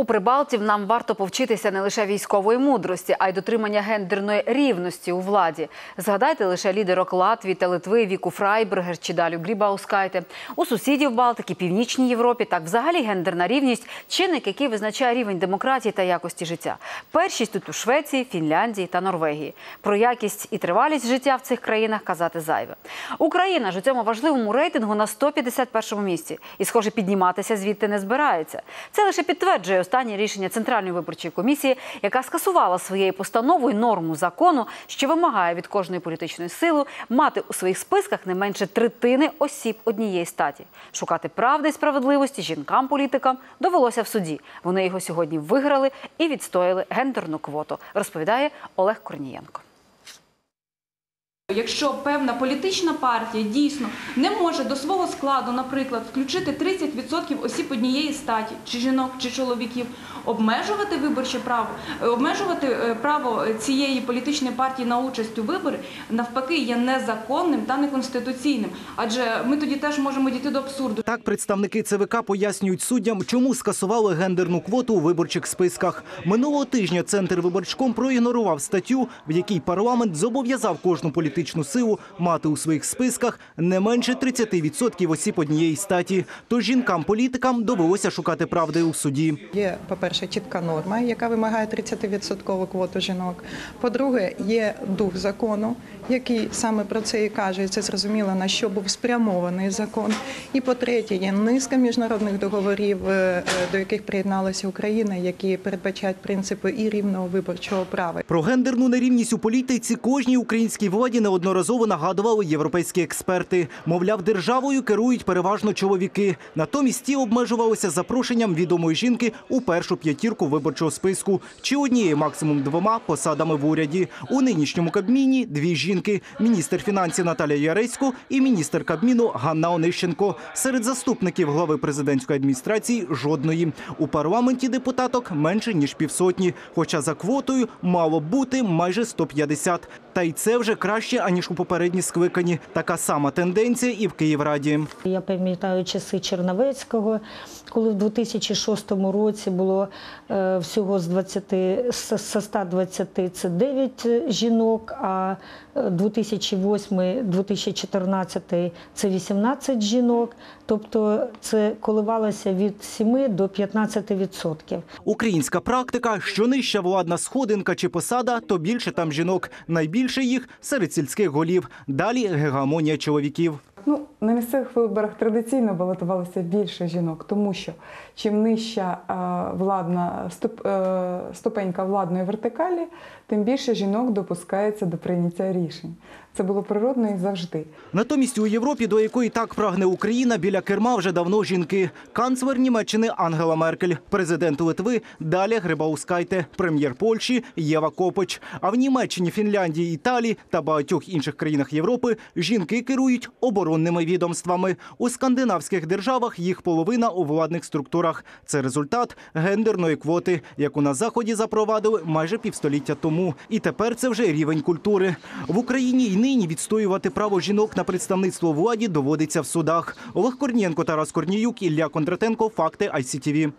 У Прибалтів нам варто повчитися не лише військової мудрості, а й дотримання гендерної рівності у владі. Згадайте лише лідерок Латвії та Литви Віку Фрайбергер чи Далю Грібаускайте. У сусідів Балтики, Північній Європі так взагалі гендерна рівність чинник, який визначає рівень демократії та якості життя. Першість тут у Швеції, Фінляндії та Норвегії. Про якість і тривалість життя в цих країнах казати зайве. Україна ж у цьому важливому рейтингу на 151 місці і, схоже, підніматися звідти не збирається. Це лише підтверджує останнє рішення Центральної виборчої комісії, яка скасувала своєю постановою норму закону, що вимагає від кожної політичної сили мати у своїх списках не менше третини осіб однієї статі. Шукати правди і справедливості жінкам-політикам довелося в суді. Вони його сьогодні виграли і відстояли гендерну квоту, розповідає Олег Корнієнко. Якщо певна політична партія дійсно не може до свого складу, наприклад, включити 30% осіб однієї статі, чи жінок, чи чоловіків, обмежувати виборче право, е, обмежувати е, право цієї політичної партії на участь у виборі, навпаки, є незаконним та неконституційним. Адже ми тоді теж можемо дійти до абсурду. Так представники ЦВК пояснюють суддям, чому скасували гендерну квоту у виборчих списках. Минулого тижня Центр виборчком проігнорував статтю, в якій парламент зобов'язав кожну політичну силу мати у своїх списках не менше 30% осіб однієї статі. Тож жінкам-політикам довелося шукати правди у суді. Є, по-перше, чітка норма, яка вимагає 30% квоту жінок. По-друге, є дух закону, який саме про це і каже. І це зрозуміло, на що був спрямований закон. І по-третє, є низка міжнародних договорів, е, е, до яких приєдналася Україна, які передбачають принципи і рівного виборчого права. Про гендерну нерівність у політиці кожній українській владі неодноразово нагадували європейські експерти. Мовляв, державою керують переважно чоловіки. Натомість ті обмежувалися запрошенням відомої жінки у першу п'ятірку виборчого списку чи однією, максимум двома посадами в уряді. У нинішньому Кабміні дві жінки: міністр фінансів Наталя Яресько і міністр Кабміну Ганна Онищенко. Серед заступників глави президентської адміністрації жодної. У парламенті депутаток менше ніж півсотні. Хоча за квотою мало бути майже 150. Та й це вже краще аніж у попередні скликані. Така сама тенденція і в Київраді. Я пам'ятаю часи Черновецького, коли в 2006 році було е, всього з 20, з з 120 це 9 жінок, а е, 2008-2014 це 18 жінок. Тобто це коливалося від 7 до 15 відсотків. Українська практика, що нижча владна сходинка чи посада, то більше там жінок. Найбільше їх серед сільських голів. Далі гегамонія чоловіків. На місцевих виборах традиційно балотувалося більше жінок, тому що чим нижча е, владна е, ступенька владної вертикалі, тим більше жінок допускається до прийняття рішень. Це було природно і завжди. Натомість у Європі, до якої так прагне Україна, біля керма вже давно жінки. Канцлер Німеччини Ангела Меркель, президент Литви Даля Грибаускайте, прем'єр Польщі Єва Копоч. А в Німеччині, Фінляндії, Італії та багатьох інших країнах Європи жінки керують оборонними відомствами. У скандинавських державах їх половина у владних структурах. Це результат гендерної квоти, яку на заході запровадили майже півстоліття тому. І тепер це вже рівень культури. В Україні й нині відстоювати право жінок на представництво владі доводиться в судах. Олег Корнієнко, Тарас Корніюк, Ілля Кондратенко. Факти ICTV.